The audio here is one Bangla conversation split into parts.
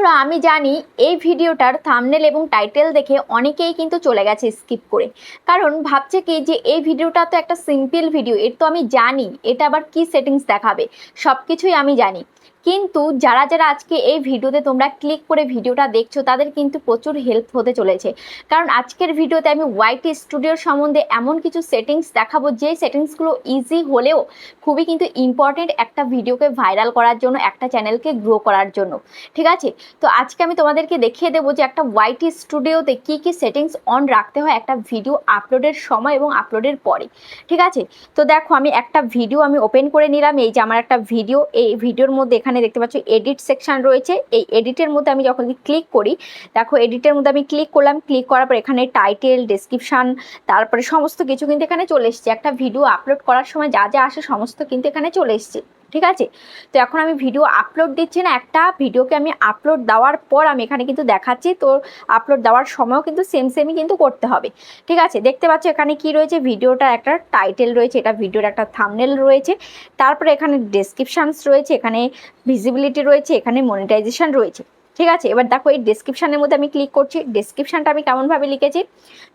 বন্ধুরা, আমি জানি এই ভিডিওটার থামনেল এবং টাইটেল দেখে অনেকেই কিন্তু চলে গেছে স্কিপ করে। কারণ ভাবছে কি যে এই ভিডিওটা তো একটা সিম্পল ভিডিও এর তো আমি জানি, এটা আবার কি সেটিংস দেখাবে? সব কিছুই আমি জানি। কিন্তু যারা যারা আজকে এই ভিডিওতে তোমরা ক্লিক করে ভিডিওটা দেখছ, তাদের কিন্তু প্রচুর হেল্প হতে চলেছে। কারণ আজকের ভিডিওতে আমি হোয়াইট স্টুডিওর সম্বন্ধে এমন কিছু সেটিংস দেখাবো যে সেটিংসগুলো ইজি হলেও খুবই কিন্তু ইম্পর্টেন্ট একটা ভিডিওকে ভাইরাল করার জন্য, একটা চ্যানেলকে গ্রো করার জন্য। ঠিক আছে? তো আজকে আমি তোমাদেরকে দেখিয়ে দেবো যে একটা হোয়াইট স্টুডিওতে কি কি সেটিংস অন রাখতে হয় একটা ভিডিও আপলোডের সময় এবং আপলোডের পরে। ঠিক আছে? তো দেখো, আমি একটা ভিডিও আমি ওপেন করে নিলাম, এই যে আমার একটা ভিডিও এই ভিডিওর মধ্যে এখানে দেখতে পাচ্ছ এডিট সেকশান রয়েছে। এই এডিটের মধ্যে আমি যখন ক্লিক করি, দেখো এডিটের মধ্যে আমি ক্লিক করলাম। ক্লিক করার পর এখানে টাইটেল ডেসক্রিপশান তারপরে সমস্ত কিছু কিন্তু এখানে চলে এসছে। একটা ভিডিও আপলোড করার সময় যা যা আসে সমস্ত কিন্তু এখানে চলে এসছে। ঠিক আছে? তো এখন আমি ভিডিও আপলোড দিচ্ছি না, একটা ভিডিওকে আমি আপলোড দেওয়ার পর আমি এখানে কিন্তু দেখাচ্ছি। তো আপলোড দেওয়ার সময়ও কিন্তু সেম সেমই কিন্তু করতে হবে। ঠিক আছে? দেখতে পাচ্ছ এখানে কি রয়েছে? ভিডিওটা একটা টাইটেল রয়েছে, এটা ভিডিওর একটা থামনেল রয়েছে। তারপরে এখানে ডেসক্রিপশানস রয়েছে, এখানে ভিজিবিলিটি রয়েছে, এখানে মনিটাইজেশান রয়েছে। ঠিক আছে? এবার দেখো, এই ডেসক্রিপশানের মধ্যে আমি ক্লিক করছি। ডেসক্রিপশানটা আমি কেমনভাবে লিখেছি?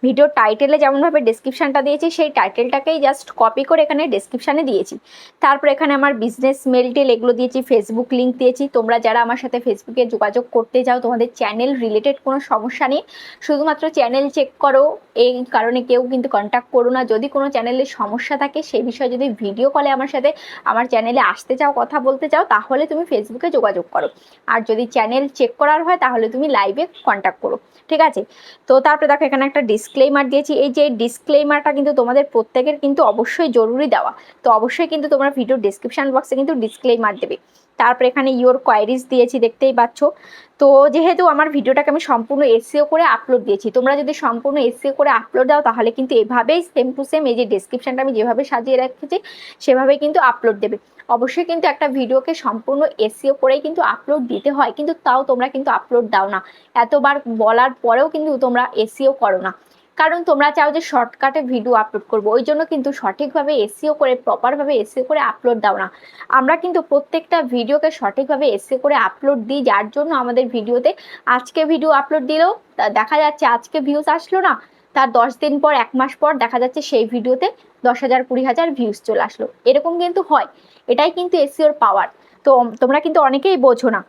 ভিডিও টাইটেলে যেমনভাবে ডেসক্রিপশানটা দিয়েছি, সেই টাইটেলটাকেই জাস্ট কপি করে এখানে ডেসক্রিপশানে দিয়েছি। তারপর এখানে আমার বিজনেস মেল টেল এগুলো দিয়েছি ফেসবুক লিঙ্ক দিয়েছি। তোমরা যারা আমার সাথে ফেসবুকে যোগাযোগ করতে যাও, তোমাদের চ্যানেল রিলেটেড কোনো সমস্যা নেই। শুধুমাত্র চ্যানেল চেক করো, এই কারণে কেউ কিন্তু কন্ট্যাক্ট করো না। যদি কোনো চ্যানেলের সমস্যা থাকে সেই বিষয়ে যদি ভিডিও কলে আমার সাথে আমার চ্যানেলে আসতে চাও, কথা বলতে চাও, তাহলে তুমি ফেসবুকে যোগাযোগ করো। আর যদি চ্যানেল চেক করার হয়, তাহলে তুমি লাইভে কন্ট্যাক্ট করো, ঠিক আছে? তো তারপরে দেখো, এখানে একটা ডিসক্লেইমার দিয়েছি, এই যে ডিসক্লেইমারটা কিন্তু তোমাদের প্রত্যেকের কিন্তু অবশ্যই জরুরি দেওয়া। তো অবশ্যই কিন্তু তোমরা ভিডিও ডিসক্রিপশান বক্সে কিন্তু ডিসক্লেইমার দেবে। তারপরে এখানে ইওর কোয়ারিজ দিয়েছি, দেখতেই পাচ্ছ। তো যেহেতু আমার ভিডিওটাকে আমি সম্পূর্ণ এসিও করে আপলোড দিয়েছি, তোমরা যদি সম্পূর্ণ এসিও করে আপলোড দাও, তাহলে কিন্তু এভাবেই সেম টু সেম এই যে ডিসক্রিপশানটা আমি যেভাবে সাজিয়ে রেখেছি, সেভাবেই কিন্তু আপলোড দেবে। অবশ্যই কিন্তু একটা ভিডিওকে সম্পূর্ণ এসিও করেই কিন্তু আপলোড দিতে হয়, কিন্তু তাও তোমরা কিন্তু আপলোড দাও না। এতবার বলার পরেও কিন্তু তোমরা এসিও করো না। কারণ তোমরা চাও যে শর্টকাটে ভিডিও আপলোড করব। ওই জন্য কিন্তু সঠিকভাবে এসিও করে প্রপারভাবে এসিও করে আপলোড দাও না। আমরা কিন্তু প্রত্যেকটা ভিডিওকে সঠিকভাবে এসিও করে আপলোড দিই, যার জন্য আমাদের ভিডিওতে আজকে ভিডিও আপলোড দিলেও দেখা যাচ্ছে আজকে ভিউজ আসলো না। তার দশ দিন পর, এক মাস পর দেখা যাচ্ছে সেই ভিডিওতে দশ হাজার, কুড়ি হাজার ভিউজ চলে আসলো। এরকম কিন্তু হয়। এটাই কিন্তু এসিওর পাওয়ার তো, তোমরা কিন্তু অনেকেই বোঝো না।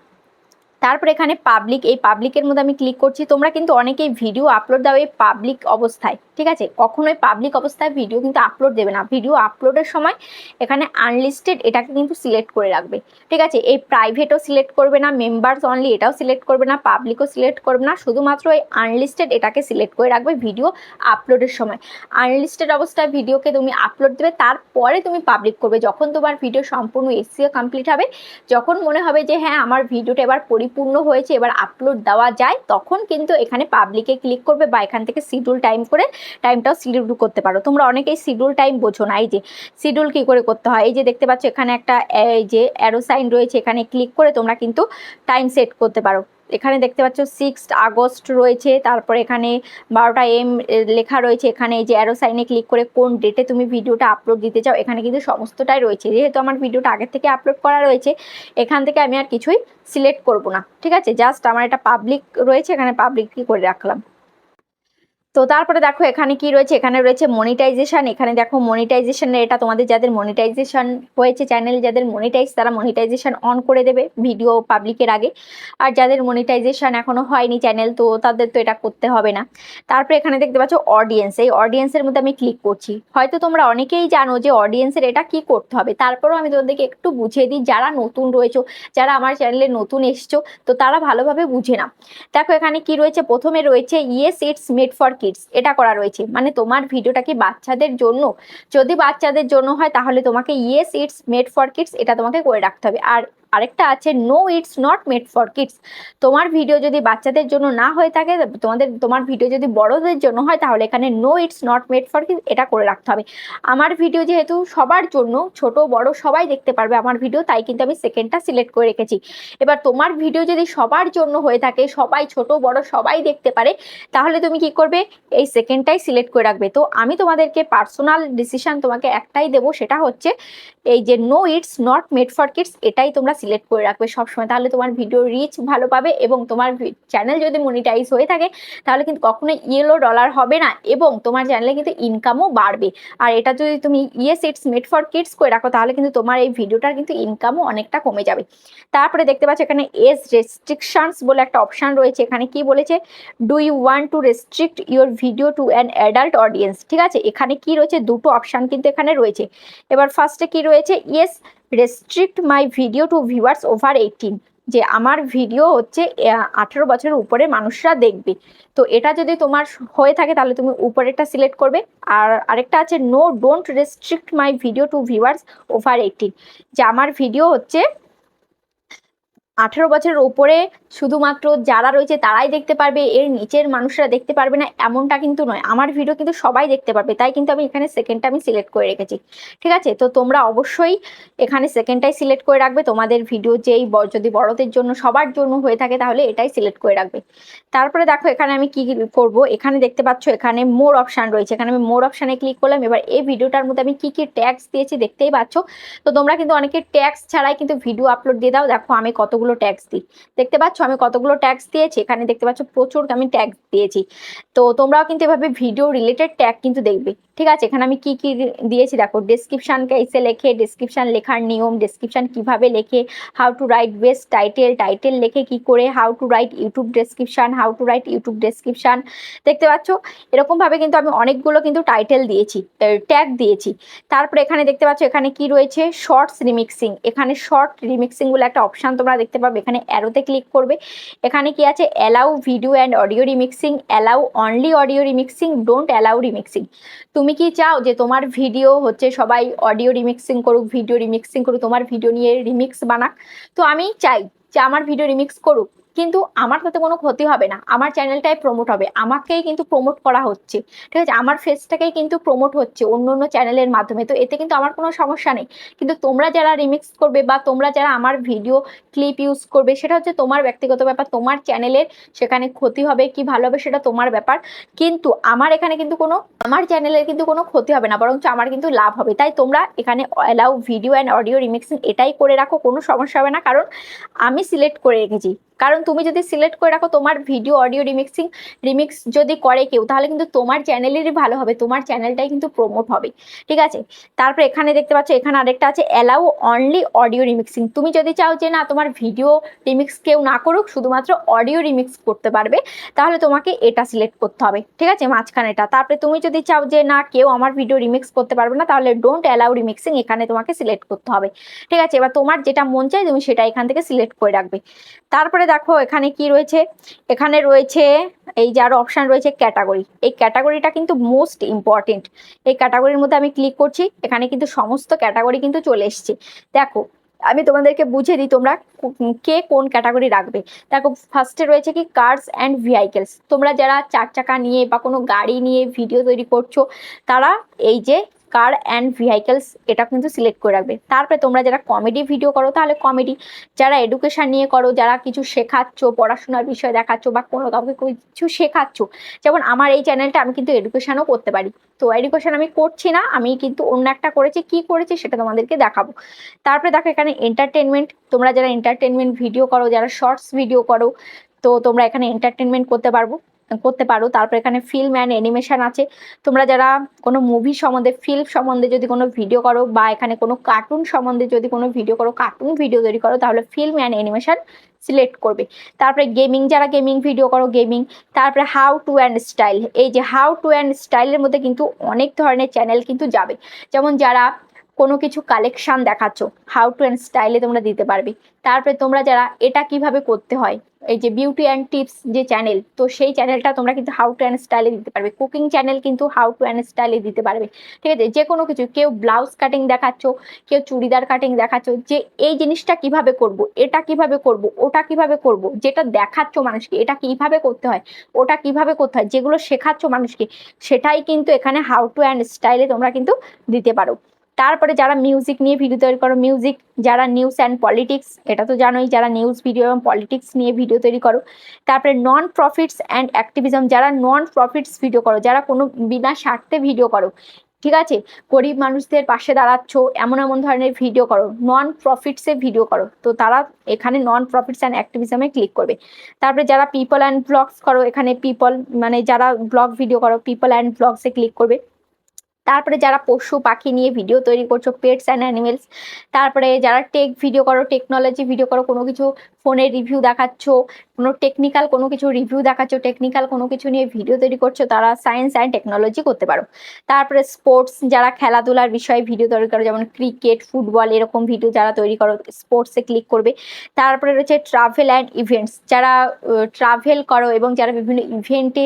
তারপর এখানে পাবলিক এই পাবলিকের মধ্যে আমি ক্লিক করছি। তোমরা কিন্তু অনেকেই ভিডিও আপলোড দাও এই পাবলিক অবস্থায়, ঠিক আছে? কখনোই পাবলিক অবস্থায় ভিডিও কিন্তু আপলোড দেবে না। ভিডিও আপলোডের সময় এখানে আনলিস্টেড এটাকে কিন্তু সিলেক্ট করে রাখবে, ঠিক আছে? এই প্রাইভেটও সিলেক্ট করবে না মেম্বার্স অনলি এটাও সিলেক্ট করবে না পাবলিকও সিলেক্ট করবে না। শুধুমাত্র এই আনলিস্টেড এটাকে সিলেক্ট করে রাখবে ভিডিও আপলোডের সময়। আনলিস্টেড অবস্থায় ভিডিওকে তুমি আপলোড দেবে, তারপরে তুমি পাবলিক করবে। যখন তোমার ভিডিও সম্পূর্ণ এসিও কমপ্লিট হবে, যখন মনে হবে যে হ্যাঁ আমার ভিডিওটা এবার পরিপূর্ণ হয়েছে, এবার আপলোড দেওয়া যায়, তখন কিন্তু এখানে পাবলিকে ক্লিক করবে বা এখান থেকে শিডিউল টাইম করে টাইমটাও শিডিউল করতে পারো। তোমরা অনেকেই শিডিউল টাইম বোঝো না, এই যে শিডিউল কী করে করতে হয়? এই যে দেখতে পাচ্ছ এখানে একটা, এই যে অ্যারো সাইন রয়েছে, এখানে ক্লিক করে তোমরা কিন্তু টাইম সেট করতে পারো। এখানে দেখতে পাচ্ছ সিক্স আগস্ট রয়েছে, তারপর এখানে বারোটা এম লেখা রয়েছে, এখানে যে অ্যারো সাইনে ক্লিক করে কোন ডেটে তুমি ভিডিওটা আপলোড দিতে চাও, এখানে কিন্তু সমস্তটাই রয়েছে। যেহেতু আমার ভিডিওটা আগের থেকে আপলোড করা রয়েছে, এখান থেকে আমি আর কিছুই সিলেক্ট করব না, ঠিক আছে? জাস্ট আমার এটা পাবলিক রয়েছে, এখানে পাবলিক করে রাখলাম। তো তারপরে দেখো এখানে কি রয়েছে? এখানে রয়েছে মনিটাইজেশন এখানে দেখো মনিটাইজেশনের এটা তোমাদের যাদের মনিটাইজেশন হয়েছে চ্যানেল যাদের মনিটাইজ তারা মনিটাইজেশন অন করে দেবে ভিডিও পাবলিকের আগে। আর যাদের মনিটাইজেশন এখনও হয়নি চ্যানেল তো তাদের তো এটা করতে হবে না। তারপরে এখানে দেখতে পাচ্ছ অডিয়েন্স এই অডিয়েন্সের মধ্যে আমি ক্লিক করছি। হয়তো তোমরা অনেকেই জানো যে অডিয়েন্সের এটা কি করতে হবে। তারপরেও আমি তোমাদেরকে একটু বুঝিয়ে দিই, যারা নতুন রয়েছে, যারা আমার চ্যানেলে নতুন এসছো, তো তারা ভালোভাবে বুঝে না দেখো এখানে কি রয়েছে? প্রথমে রয়েছে yes it's made for kids এটা করা রয়েছে। মানে তোমার ভিডিওটা কি বাচ্চাদের জন্য? যদি বাচ্চাদের জন্য হয়, তাহলে তোমাকে yes it's made for kids এটা তোমাকে করে রাখতে হবে। আর আরেকটা আছে no it's not made for kids তোমার ভিডিও যদি বাচ্চাদের জন্য না হয়ে থাকে, তোমাদের, তোমার ভিডিও যদি বড়দের জন্য হয়, তাহলে এখানে no it's not made for kids এটা করে রাখতে হবে। আমার ভিডিও যেহেতু সবার জন্য, ছোট, বড়, সবাই দেখতে পারবে আমার ভিডিও তাই কিন্তু আমি সেকেন্ডটা সিলেক্ট করে রেখেছি। এবার তোমার ভিডিও যদি সবার জন্য হয়ে থাকে, সবাই ছোট, বড়, সবাই দেখতে পারে, তাহলে তুমি কি করবে? এই সেকেন্ডটাই সিলেক্ট করে রাখবে। তো আমি তোমাদেরকে পার্সোনাল ডিসিশন তোমাকে একটাই দেবো, সেটা হচ্ছে এই যে no it's not made for kids এটাই তোমরা সিলেক্ট করে রাখবে সবসময়। তাহলে তোমার ভিডিও রিচ ভালো পাবে এবং তোমার চ্যানেল যদি মনিটাইজ হয়ে থাকে, তাহলে কিন্তু কখনো ইয়েলো ডলার হবে না এবং তোমার চ্যানেলে কিন্তু ইনকামও বাড়বে। আর এটা যদি তুমি yes it's made for kids করে রাখো, তাহলে কিন্তু তোমার এই ভিডিওটার কিন্তু ইনকামও অনেকটা কমে যাবে। তারপরে দেখতে পাচ্ছ এখানে এজ রেস্ট্রিকশনস বলে একটা অপশন রয়েছে। এখানে কি বলেছে? Do you want to restrict your video to an adult audience ঠিক আছে? এখানে কি রয়েছে? দুটো অপশন কিন্তু এখানে রয়েছে। এবার ফার্স্টে কি রয়েছে? Yes restrict my video to viewers over eighteen যে আমার ভিডিও হচ্ছে আঠেরো বছরের উপরে মানুষরা দেখবে। তো এটা যদি তোমার হয়ে থাকে, তাহলে তুমি উপরেরটা সিলেক্ট করবে। আর আরেকটা আছে no don't restrict my video to viewers over eighteen যে আমার ভিডিও হচ্ছে, আঠেরো বছরের ওপরে শুধুমাত্র যারা রয়েছে তারাই দেখতে পারবে, এর নিচের মানুষরা দেখতে পারবে না, এমনটা কিন্তু নয়। আমার ভিডিও কিন্তু সবাই দেখতে পারবে, তাই কিন্তু আমি এখানে সেকেন্ডটা আমি সিলেক্ট করে রেখেছি। ঠিক আছে? তো তোমরা অবশ্যই এখানে সেকেন্ডটাই সিলেক্ট করে রাখবে। তোমাদের ভিডিও যেই যদি বড়দের জন্য, সবার জন্য হয়ে থাকে, তাহলে এটাই সিলেক্ট করে রাখবে। তারপরে দেখো, এখানে আমি কি করব? এখানে দেখতে পাচ্ছ, এখানে মোর অপশান রয়েছে। এখানে আমি মোর অপশানে ক্লিক করলাম। এবার এই ভিডিওটার মধ্যে আমি কি কি ট্যাক্স দিয়েছি দেখতেই পাচ্ছ। তো তোমরা কিন্তু অনেকে ট্যাক্স ছাড়াই কিন্তু ভিডিও আপলোড দিয়ে দাও। দেখো, আমি কতগুলো ট্যাক্স দিই। দেখতে পাচ্ছ আমি কতগুলো ট্যাক্স দিয়েছি, এখানে দেখতে পাচ্ছ প্রচুর আমি ট্যাক্স দিয়েছি। তো তোমরাও কিন্তু এভাবে ভিডিও রিলেটেড ট্যাগ কিন্তু দেখবে। ঠিক আছে, এখানে আমি কি কি দিয়েছি দেখো ডেসক্রিপশানকে এসে লেখে ডেসক্রিপশান লেখার নিয়ম ডেসক্রিপশান কীভাবে লেখে how to write best title title লেখে কি করে how to write YouTube description how to write YouTube description দেখতে পাচ্ছ? এরকমভাবে কিন্তু আমি অনেকগুলো কিন্তু টাইটেল দিয়েছি ট্যাগ দিয়েছি। তারপরে এখানে দেখতে পাচ্ছ, এখানে কি রয়েছে? শর্টস রিমিক্সিং এখানে শর্ট রিমিক্সিং বলে একটা অপশান তোমরা দেখতে পাবে, এখানে অ্যারোতে ক্লিক করবে। এখানে কি আছে? Allow video and audio remixing allow only audio remixing don't allow remixing তুমি কি চাও যে তোমার ভিডিও হচ্ছে সবাই অডিও রিমিক্সিং করুক ভিডিও রিমিক্সিং করুক, তোমার ভিডিও নিয়ে রিমিক্স বানাক? তো আমি চাই যে আমার ভিডিও রিমিক্স করুক। কিন্তু আমার তাতে কোনো ক্ষতি হবে না। আমার চ্যানেলটাই প্রমোট হবে। আমাকেই কিন্তু প্রমোট করা হচ্ছে। ঠিক আছে? আমার ফেসটাকেই কিন্তু প্রমোট হচ্ছে অন্য অন্য চ্যানেলের মাধ্যমে। তো এতে কিন্তু আমার কোনো সমস্যা নেই। কিন্তু তোমরা যারা রিমিক্স করবে বা তোমরা যারা আমার ভিডিও ক্লিপ ইউজ করবে, সেটা হচ্ছে তোমার ব্যক্তিগত ব্যাপার। তোমার চ্যানেলের সেখানে ক্ষতি হবে, কি ভালো হবে সেটা তোমার ব্যাপার। কিন্তু আমার এখানে কিন্তু কোনো, আমার চ্যানেলের কিন্তু কোনো ক্ষতি হবে না। বরঞ্চ আমার কিন্তু লাভ হবে। তাই তোমরা এখানে allow video and audio remixing এটাই করে রাখো। কোনো সমস্যা হবে না। কারণ আমি সিলেক্ট করে রেখেছি। কারণ তুমি যদি সিলেক্ট করে রাখো, তোমার ভিডিও অডিও রিমিক্সিং রিমিক্স যদি করে কেউ, তাহলে কিন্তু তোমার চ্যানেলেরই ভালো হবে, তোমার চ্যানেলটাই কিন্তু প্রমোট হবে। ঠিক আছে? তারপর এখানে দেখতে পাচ্ছ, এখানে আরেকটা আছে অ্যালাউ অনলি অডিও রিমিক্সিং তুমি যদি চাও যে, না, তোমার ভিডিও রিমিক্স কেউ না করুক, শুধুমাত্র অডিও রিমিক্স করতে পারবে, তাহলে তোমাকে এটা সিলেক্ট করতে হবে। ঠিক আছে? মাঝখানেটা তারপরে তুমি যদি চাও যে, না, কেউ আমার ভিডিও রিমিক্স করতে পারবে না, তাহলে ডোন্ট অ্যালাউ রিমিক্সিং এখানে তোমাকে সিলেক্ট করতে হবে। ঠিক আছে? এবার তোমার যেটা মন চাই তুমি সেটা এখান থেকে সিলেক্ট করে রাখবে। তারপরে দেখো এখানে কি রয়েছে? এখানে রয়েছে, এই যে আরও অপশান রয়েছে ক্যাটাগরি এই ক্যাটাগরিটা কিন্তু মোস্ট ইম্পর্টেন্ট এই ক্যাটাগরির মধ্যে আমি ক্লিক করছি, এখানে কিন্তু সমস্ত ক্যাটাগরি কিন্তু চলে এসছে। দেখো, আমি তোমাদেরকে বুঝে দিই তোমরা কে কোন ক্যাটাগরি রাখবে। দেখো ফার্স্টে রয়েছে কি কার্স অ্যান্ড ভেহিকেলস তোমরা যারা চার চাকা নিয়ে বা কোনো গাড়ি নিয়ে ভিডিও তৈরি করছ, তারা এই যে কার অ্যান্ড ভেহিকেলস এটা কিন্তু সিলেক্ট করে রাখবে। তারপরে তোমরা যারা কমেডি ভিডিও করো, তাহলে কমেডি যারা এডুকেশান নিয়ে করো, যারা কিছু শেখাচ্ছ, পড়াশোনার বিষয় দেখাচ্ছ বা কোনো কাউকে কিছু শেখাচ্ছ, যেমন আমার এই চ্যানেলটা আমি কিন্তু এডুকেশানও করতে পারি। তো এডুকেশান আমি করছি না, আমি কিন্তু অন্য একটা করেছি, কি করেছি সেটা তোমাদেরকে দেখাবো। তারপরে দেখো এখানে এন্টারটেনমেন্ট তোমরা যারা এন্টারটেনমেন্ট ভিডিও করো, যারা শর্টস ভিডিও করো, তো তোমরা এখানে এন্টারটেনমেন্ট করতে পারব। করতে পারো। তারপর এখানে ফিল্ম অ্যান্ড অ্যানিমেশন আছে। তোমরা যারা কোনো মুভি সম্বন্ধে ফিল্ম সম্বন্ধে যদি কোনো ভিডিও করো বা এখানে কোনো কার্টুন সম্বন্ধে যদি কোনো ভিডিও করো কার্টুন ভিডিও তৈরি করো, তাহলে ফিল্ম অ্যান্ড অ্যানিমেশন সিলেক্ট করবে। তারপরে গেমিং যারা গেমিং ভিডিও করো গেমিং তারপরে হাউ টু অ্যান্ড স্টাইল এই যে হাউ টু অ্যান্ড স্টাইলের মধ্যে কিন্তু অনেক ধরনের চ্যানেল কিন্তু যাবে। যেমন যারা কোনো কিছু কালেকশান দেখাচ্ছ হাউ টু অ্যান্ড স্টাইলে তোমরা দিতে পারবে। তারপরে তোমরা যারা এটা কীভাবে করতে হয়, এই যে বিউটি অ্যান্ড টিপস যে চ্যানেল তো সেই চ্যানেলটা তোমরা কিন্তু হাউ টু অ্যান্ড স্টাইলে দিতে পারবে। কুকিং চ্যানেল কিন্তু হাউ টু অ্যান্ড স্টাইলে দিতে পারবে। ঠিক আছে? যে কোনো কিছু, কেউ ব্লাউজ কাটিং দেখাচ্ছ, কেউ চুড়িদার কাটিং দেখাচ্ছ, যে এই জিনিসটা কীভাবে করব, এটা কীভাবে করব, ওটা কীভাবে করব, যেটা দেখাচ্ছ মানুষকে, এটা কীভাবে করতে হয়, ওটা কীভাবে করতে হয়, যেগুলো শেখাচ্ছ মানুষকে, সেটাই কিন্তু এখানে হাউ টু অ্যান্ড স্টাইলে তোমরা কিন্তু দিতে পারো। তারপরে যারা মিউজিক নিয়ে ভিডিও তৈরি করো মিউজিক যারা নিউজ অ্যান্ড পলিটিক্স এটা তো জানোই, যারা নিউজ ভিডিও এবং পলিটিক্স নিয়ে ভিডিও তৈরি করো, তারপরে নন প্রফিটস অ্যান্ড অ্যাক্টিভিজম যারা নন প্রফিটস ভিডিও করো, যারা কোনো বিনা স্বার্থে ভিডিও করো, ঠিক আছে? গরিব মানুষদের পাশে দাঁড়াচ্ছ, এমন এমন ধরনের ভিডিও করো নন প্রফিটসে ভিডিও করো, তো তারা এখানে নন প্রফিটস অ্যান্ড অ্যাক্টিভিজমে ক্লিক করবে। তারপরে যারা পিপল অ্যান্ড ব্লগস করো, এখানে পিপল মানে যারা ব্লগ ভিডিও করো পিপল অ্যান্ড ব্লগসে ক্লিক করবে। তারপরে যারা পশু পাখি নিয়ে ভিডিও তৈরি করছ পেটস অ্যান্ড অ্যানিমেলস তারপরে যারা টেক ভিডিও করো টেকনোলজি ভিডিও করো, কোনো কিছু ফোনের রিভিউ দেখাচ্ছ, কোনো টেকনিক্যাল কোনো কিছু রিভিউ দেখাচ্ছ টেকনিক্যাল কোনো কিছু নিয়ে ভিডিও তৈরি করছ, তারা সায়েন্স অ্যান্ড টেকনোলজি করতে পারো। তারপরে স্পোর্টস যারা খেলাধুলার বিষয়ে ভিডিও তৈরি করো, যেমন ক্রিকেট ফুটবল এরকম ভিডিও যারা তৈরি করো স্পোর্টসে ক্লিক করবে। তারপরে রয়েছে ট্রাভেল অ্যান্ড ইভেন্টস যারা ট্রাভেল করো এবং যারা বিভিন্ন ইভেন্টে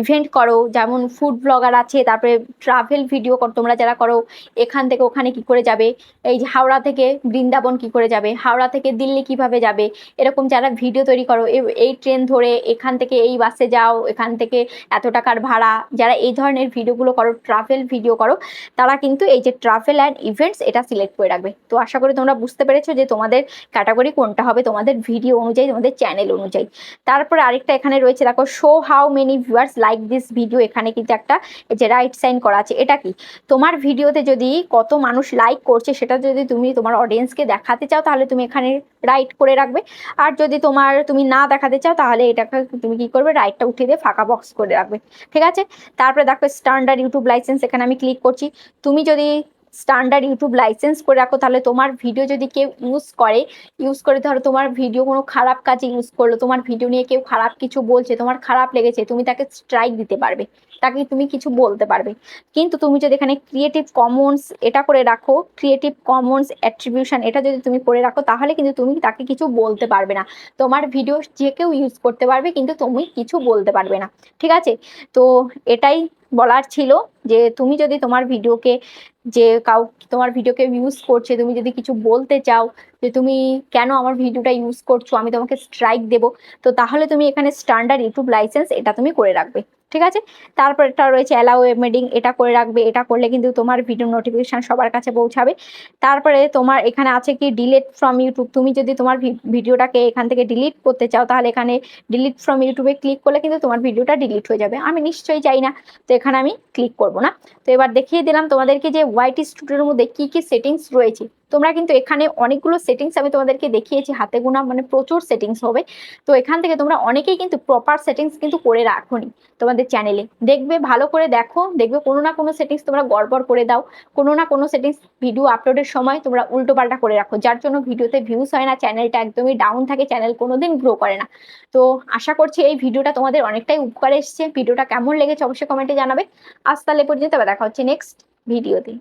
ইভেন্ট করো, যেমন ফুড ব্লগার আছে, তারপরে ট্রাভেল ভিডিও তোমরা যারা করো, এখান থেকে ওখানে কি করে যাবে? এই যে হাওড়া থেকে বৃন্দাবন কি করে যাবে? হাওড়া থেকে দিল্লি কীভাবে যাবে? এরকম যারা ভিডিও তৈরি করো এই ট্রেন ধরে এখান থেকে এই বাসে যাও, এখান থেকে এত টাকার ভাড়া। যারা এই ধরনের ভিডিওগুলো করো ট্রাভেল ভিডিও করো, তারা কিন্তু এই যে ট্রাভেল অ্যান্ড ইভেন্টস এটা সিলেক্ট করে রাখবে। তো আশা করি তোমরা বুঝতে পেরেছ যে তোমাদের ক্যাটাগরি কোনটা হবে, তোমাদের ভিডিও অনুযায়ী, তোমাদের চ্যানেল অনুযায়ী। তারপরে আরেকটা এখানে রয়েছে, দেখো show how many viewers like this video এখানে কিন্তু একটা যে রাইট সাইন করা আছে, এটা কি? তোমার ভিডিওতে যদি কত মানুষ লাইক করছে, সেটা যদি তুমি তোমার অডিয়েন্সকে দেখাতে চাও, তাহলে তুমি এখানে রাইট করে রাখবে। আর যদি তোমার তুমি না দেখাতে চাও, তাহলে এটাকে তুমি কি করবে রাইটটা উঠিয়ে দিয়ে ফাঁকা বক্স করে রাখবে। ঠিক আছে? তারপরে দেখো স্ট্যান্ডার্ড ইউটিউব লাইসেন্স এখানে আমি ক্লিক করছি। তুমি যদি স্ট্যান্ডার্ড ইউটিউব লাইসেন্স করে রাখো, তাহলে তোমার ভিডিও যদি কেউ ইউজ করে ইউজ করে ধরো তোমার ভিডিও কোনো খারাপ কাজে ইউজ করল, তোমার ভিডিও নিয়ে কেউ খারাপ কিছু বলছে, তোমার খারাপ লেগেছে, তুমি তাকে স্ট্রাইক দিতে পারবে, তাকে তুমি কিছু বলতে পারবে। কিন্তু তুমি যদি এখানে ক্রিয়েটিভ কমন্স এটা করে রাখো ক্রিয়েটিভ কমন্স অ্যাট্রিবিউশন এটা যদি তুমি করে রাখো, তাহলে কিন্তু তুমি তাকে কিছু বলতে পারবে না। তোমার ভিডিও যে কেউ ইউজ করতে পারবে, কিন্তু তুমি কিছু বলতে পারবে না। ঠিক আছে? তো এটাই বলার ছিল যে তুমি যদি তোমার ভিডিওকে যে কাউ, তোমার ভিডিওকে ইউজ করছে, তুমি যদি কিছু বলতে চাও যে তুমি কেন আমার ভিডিওটা ইউজ করছ, আমি তোমাকে স্ট্রাইক দেব, তো তাহলে তুমি এখানে স্ট্যান্ডার্ড ইউটিউব লাইসেন্স এটা তুমি করে রাখবে। ঠিক আছে? তারপর এটা রয়েছে অ্যালাউ এমেডিং এটা করে রাখবে, এটা করলে কিন্তু তোমার ভিডিও নোটিফিকেশান সবার কাছে পৌঁছাবে। তারপরে তোমার এখানে আছে কি ডিলিট ফ্রম ইউটিউব তুমি যদি তোমার ভিডিওটাকে এখান থেকে ডিলিট করতে চাও, তাহলে এখানে ডিলিট ফ্রম ইউটিউবে ক্লিক করলে কিন্তু তোমার ভিডিওটা ডিলিট হয়ে যাবে। আমি নিশ্চয়ই চাই না, তো এখানে আমি ক্লিক করব না। তো এবার দেখিয়ে দিলাম তোমাদেরকে যে ওয়াইটি স্টুডিওর মধ্যে কি কি সেটিংস রয়েছে। তোমরা কিন্তু এখানে অনেকগুলো সেটিংস আমি তোমাদেরকে দেখিয়েছি, হাতে গোনা মানে প্রচুর সেটিংস হবে। তো এখান থেকে তোমরা অনেকেই কিন্তু প্রপার সেটিংস কিন্তু করে রাখোনি তোমাদের চ্যানেলে দেখবে, ভালো করে দেখো, দেখবে কোনো না কোনো সেটিংস তোমরা গড়বড় করে দাও। কোনো না কোনো সেটিংস ভিডিও আপলোডের সময় তোমরা উল্টোপাল্টা করে রাখো, যার জন্য ভিডিওতে ভিউজ হয় না চ্যানেলটা একদমই ডাউন থাকে চ্যানেল কোনোদিন গ্রো করে না। তো আশা করছি এই ভিডিওটা তোমাদের অনেকটাই উপকার এসছে। ভিডিওটা কেমন লেগেছে অবশ্যই কমেন্টে জানাবে। আজ তাহলে পর্যন্ত দেখা হচ্ছে নেক্সট ভিডিওতে